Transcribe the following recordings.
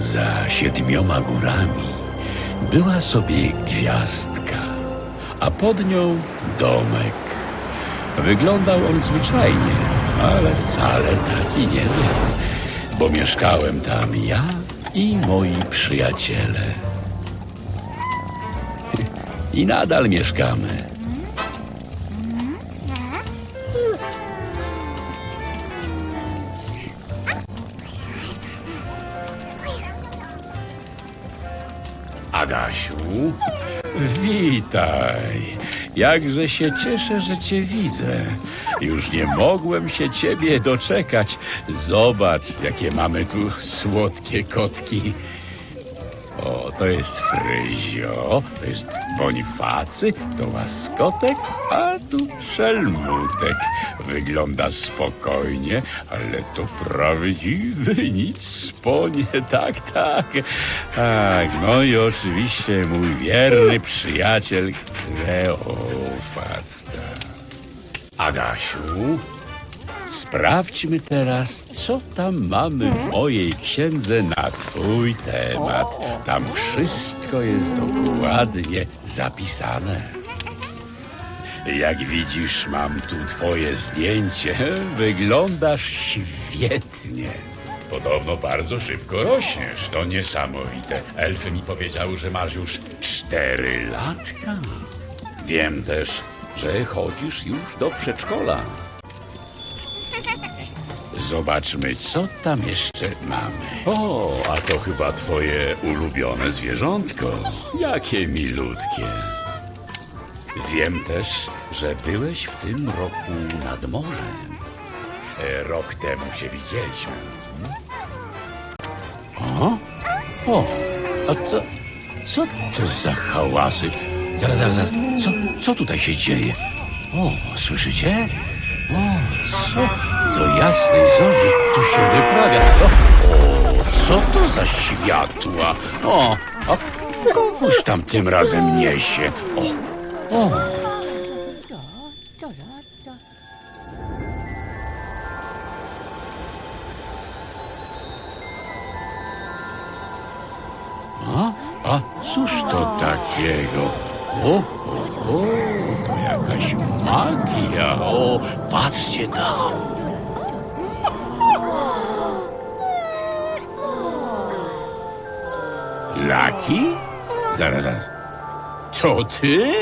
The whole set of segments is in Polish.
Za siedmioma górami była sobie gwiazdka, a pod nią domek. Wyglądał on zwyczajnie, ale wcale taki nie był, bo mieszkałem tam ja i moi przyjaciele. I nadal mieszkamy. Adasiu, witaj. Jakże się cieszę, że cię widzę. Już nie mogłem się ciebie doczekać. Zobacz, jakie mamy tu słodkie kotki. O, to jest Fryzio, to jest Bonifacy, to Łaskotek, a tu Szelmutek. Wygląda spokojnie, ale to prawdziwy nic ponie, tak, tak. Tak, no i oczywiście mój wierny przyjaciel Kleofasta. Adasiu, Sprawdźmy teraz, co tam mamy w mojej księdze na twój temat. Tam wszystko jest dokładnie zapisane. Jak widzisz, mam tu twoje zdjęcie. Wyglądasz świetnie. Podobno bardzo szybko rośniesz. To niesamowite. Elfy mi powiedziały, że masz już cztery latka. Wiem też, że chodzisz już do przedszkola. Zobaczmy, co tam jeszcze mamy. O, a to chyba twoje ulubione zwierzątko. Jakie milutkie. Wiem też, że byłeś w tym roku nad morzem. E, rok temu się widzieliśmy. O, o, a co, co to za hałasy? Zaraz, zaraz, zaraz. Co, co tutaj się dzieje? O, słyszycie? O, co jasnej zorzy tu się wyprawia? O, o, co to za światła? O, a kogoś tam tym razem niesie. O, o. A, a cóż to takiego? O, o, o, to jakaś magia. O, patrzcie tam. Laki? Zaraz, zaraz. To ty?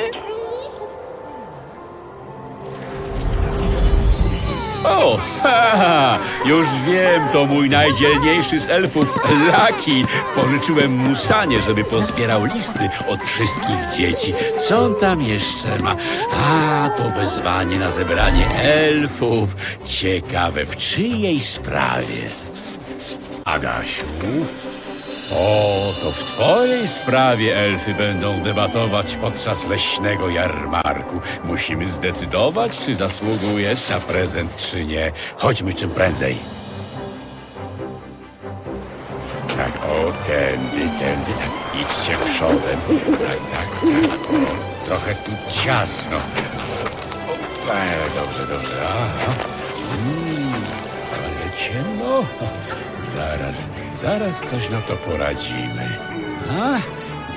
O, ha, już wiem, to mój najdzielniejszy z elfów, Laki. Pożyczyłem mu sanie, żeby pozbierał listy od wszystkich dzieci. Co on tam jeszcze ma? A, to wezwanie na zebranie elfów. Ciekawe, w czyjej sprawie? Adasiu? O, to w twojej sprawie elfy będą debatować podczas leśnego jarmarku. Musimy zdecydować, czy zasługujesz na prezent, czy nie. Chodźmy czym prędzej. Tak, o, tędy, tędy, tak, idźcie przodem. Tak, tak, tak, o, trochę tu ciasno. O, e, dobrze, dobrze, aha. Mm, ciemno. Zaraz, zaraz coś na to poradzimy. A,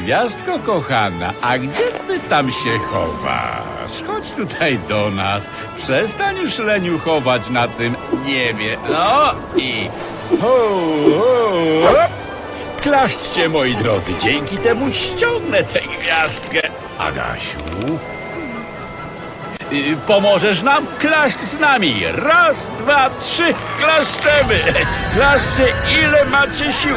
gwiazdko kochana, a gdzie ty tam się chowasz? Chodź tutaj do nas. Przestań już leniu chować na tym niebie. No i... Klaszczcie, moi drodzy, dzięki temu ściągnę tę gwiazdkę. Adasiu, Y, Pomożesz nam? Klaszcz z nami! Raz, dwa, trzy, klaszczemy! Klaszczcie, ile macie sił!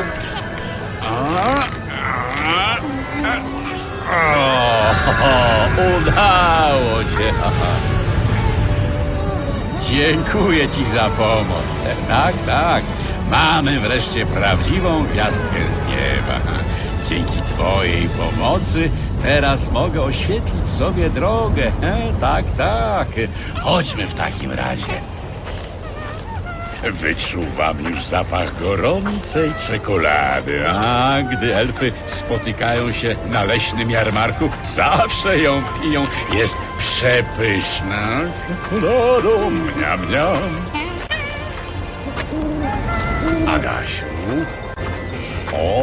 Udało się! Dziękuję ci za pomoc. Tak, tak. Mamy wreszcie prawdziwą gwiazdkę z nieba. Dzięki twojej pomocy teraz mogę oświetlić sobie drogę. E, tak, tak. Chodźmy w takim razie. Wyczuwam już zapach gorącej czekolady, a gdy elfy spotykają się na leśnym jarmarku, zawsze ją piją. Jest przepyszna czekoladą, mniam, mniam. Adasiu, O,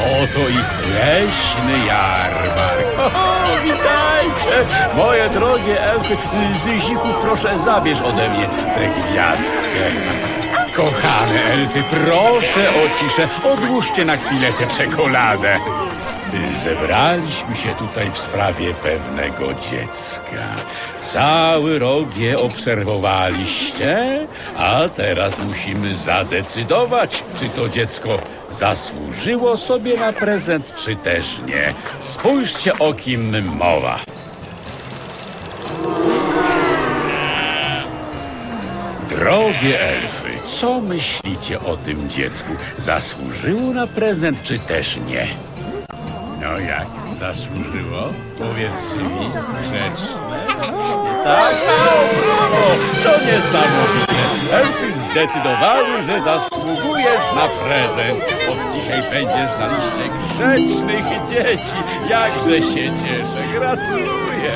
oto i leśny jarmark. O, witajcie, moje drogie elfy. Zyziku, proszę zabierz ode mnie tę gwiazdkę. Kochane elfy, proszę o ciszę. Odłóżcie na chwilę tę czekoladę. Zebraliśmy się tutaj w sprawie pewnego dziecka. Cały rok je obserwowaliście, a teraz musimy zadecydować, czy to dziecko zasłużyło sobie na prezent, czy też nie. Spójrzcie, o kim mowa. Drogie elfy, co myślicie o tym dziecku? Zasłużyło na prezent, czy też nie? No jak? Zasłużyło? Powiedzcie mi grzeczne. Tak, o, brawo! To niesamowite. Elfy zdecydowały, że zasługujesz na prezent. Od dzisiaj będziesz na liście grzecznych dzieci. Jakże się cieszę. Gratuluję.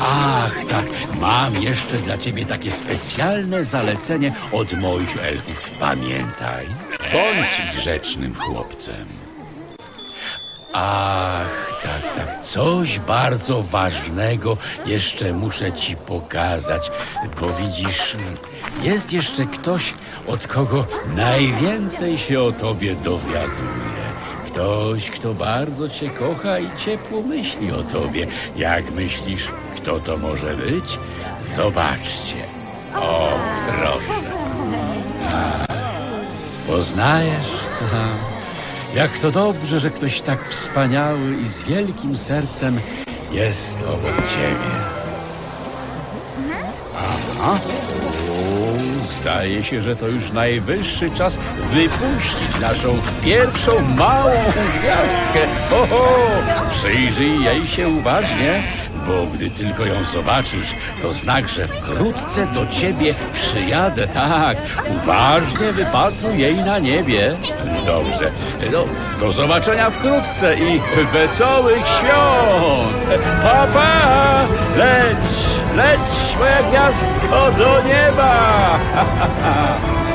Ach, tak, mam jeszcze dla ciebie takie specjalne zalecenie od moich elfów. Pamiętaj, bądź grzecznym chłopcem. Ach, tak, tak. Coś bardzo ważnego jeszcze muszę ci pokazać, bo widzisz, jest jeszcze ktoś, od kogo najwięcej się o tobie dowiaduje. Ktoś, kto bardzo cię kocha i ciepło myśli o tobie. Jak myślisz, kto to może być? Zobaczcie. O, proszę. A, poznajesz? Aha. Jak to dobrze, że ktoś tak wspaniały i z wielkim sercem jest obok ciebie. Aha. Zdaje się, że to już najwyższy czas wypuścić naszą pierwszą małą gwiazdkę. Oho, przyjrzyj jej się uważnie, bo gdy tylko ją zobaczysz, to znak, że wkrótce do ciebie przyjadę. Tak, uważnie wypatruj jej na niebie. Dobrze, no, do zobaczenia wkrótce i wesołych świąt. Pa, pa! Leć, leć, moja gwiazdko, do nieba!